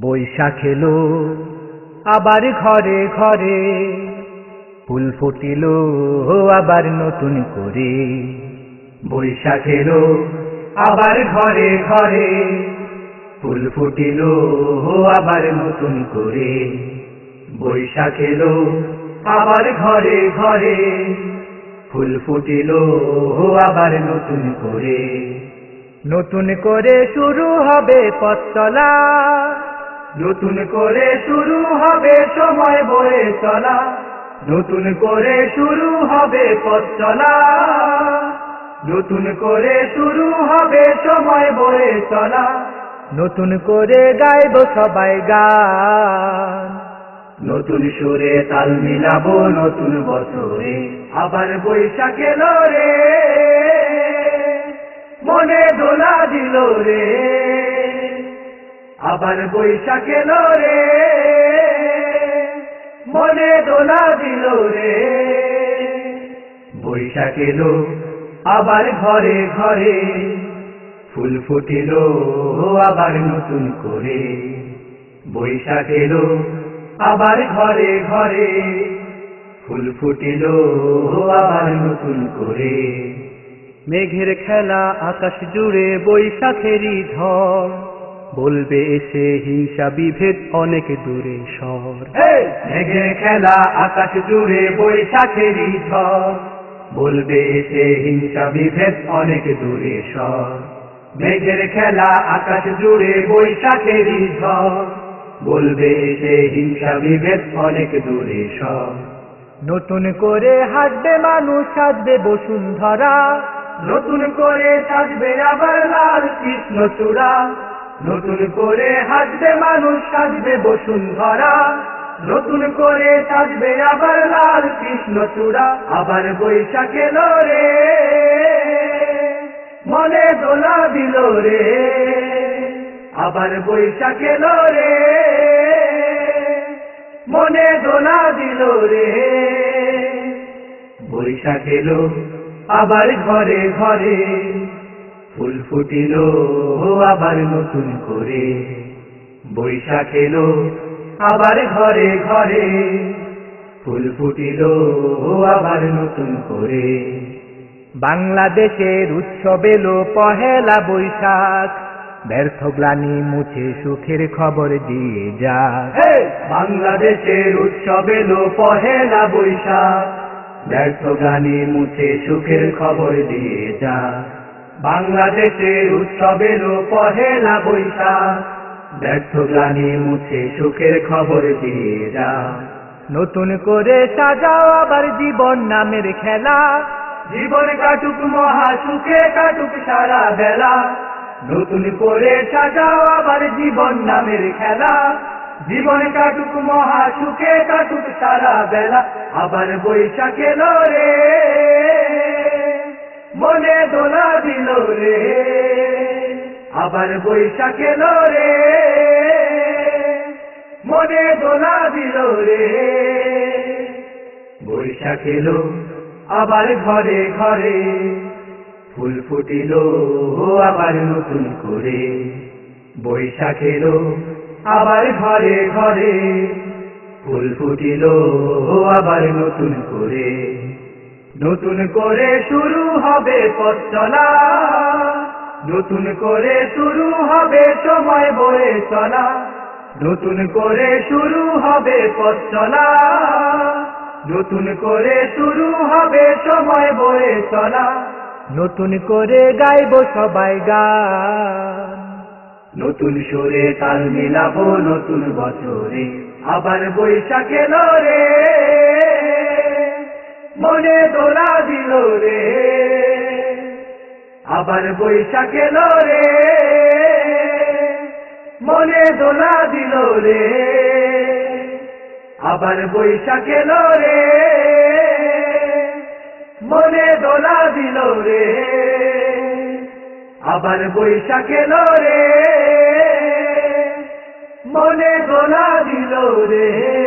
বৈশাখ এলো, আবার ঘরে ঘরে। ফুল ফুটিল, আবার নতুন করে। বৈশাখ এলো, আবার ঘরে ঘরে। ফুল ফুটিল, আবার নতুন করে। বৈশাখ এলো, আবার ঘরে ঘরে। ফুল ফুটিল, আবার নতুন করে। নতুন করে শুরু হবে পথ চলা নতুন করে শুরু হবে সময় বয়ে চলা। নতুন করে শুরু হবে পথ চলা। নতুন করে শুরু হবে সময় বয়ে চলা। নতুন করে গাইব সবাই গান। নতুন সুরে তাল মিলাবো নতুন বছরে। আবার বৈশাখ রে মনে দোলা দিল আবার বৈশাখ এলো রে মনে দোলা দিল রে। বৈশাখ এলো, আবার ঘরে ঘরে, ফুল ফুটিল আবার নতুন করে। বৈশাখ এলো, আবার ঘরে ঘরে, ফুল ফুটিল আবার নতুন করে। মেঘের খেলা আকাশ জুড়ে বৈশাখেরই ঝড়। বলবে এসে হিংসা বিভেদ অনেক দূরে সর। মেঘের খেলা আকাশ জুড়ে বৈশাখেরই ঝড়। বলবে এসে হিংসা বিভেদ অনেক দূরে সর। মেঘের খেলা আকাশ জুড়ে বৈশাখেরই ঝড়। বলবে এসে হিংসা বিভেদ অনেক দূরে সর। নতুন করে হাসবে মানুষ সাজবে বসুন্ধরা। নতুন করে সাজবে আবার লাল কৃষ্ণ চূড়া নতুন করে হাসবে মানুষ, সাজবে বসুন্ধরা। নতুন করে সাজবে আবার লাল কৃষ্ণ চূড়া আবার বৈশাখ রে মনে দোলা দিল রে, আবার বৈশাখ রে মনে দোলা দিল রে, বৈশাখ এলো আবার ঘরে ঘরে। ফুল ফুটিল আবার নতুন করে। বৈশাখ এলো আবার ঘরে ঘরে। ফুল ফুটিল আবার নতুন করে। বাংলাদেশের উৎসব এলো পহেলা বৈশাখ। ব্যর্থ গ্লানি মুছে সুখের খবর দিয়ে যা বাংলাদেশের উৎসব এলো পহেলা বৈশাখ। ব্যর্থ গানে মুছে সুখের খবর দিয়ে যা বাংলাদেশের উৎসব এলো পহেলা বৈশাখ। ব্যর্থ গ্লানি মুছে সুখের খবর দিয়ে যা। নতুন করে সাজাও আবার জীবন নামের খেলা। জীবন কাটুক মহা সুখে কাটুক সারা বেলা। নতুন করে সাজাও আবার জীবন নামের খেলা। জীবন কাটুক মহা সুখে কাটুক সারা বেলা। আবার বৈশাখ রে মনে দোলা দিল রে। আবার বৈশাখ এলো রে। মনে দোলা দিল রে। বৈশাখ এলো, আবার ঘরে ঘরে। ফুল ফুটিল আবার নতুন করে। বৈশাখ এলো, আবার ঘরে ঘরে। ফুল ফুটিল আবার নতুন করে। নতুন করে শুরু হবে পথ চলা। নতুন করে শুরু হবে সময় বয়ে চলা। নতুন করে শুরু হবে পথ চলা। নতুন করে শুরু হবে সময় বয়ে চলা। নতুন করে গাইব সবাই গান। নতুন সুরে তাল মিলাবো নতুন বছরে। আবার বৈশাখে রে মনে দোলা দিল রে। আবার বৈশাখ এলো রে। মনে দোলা দিল রে। আবার বৈশাখ এলো রে। মনে দোলা দিল রে। আবার বৈশাখ এলো রে। মনে দোলা দিল রে।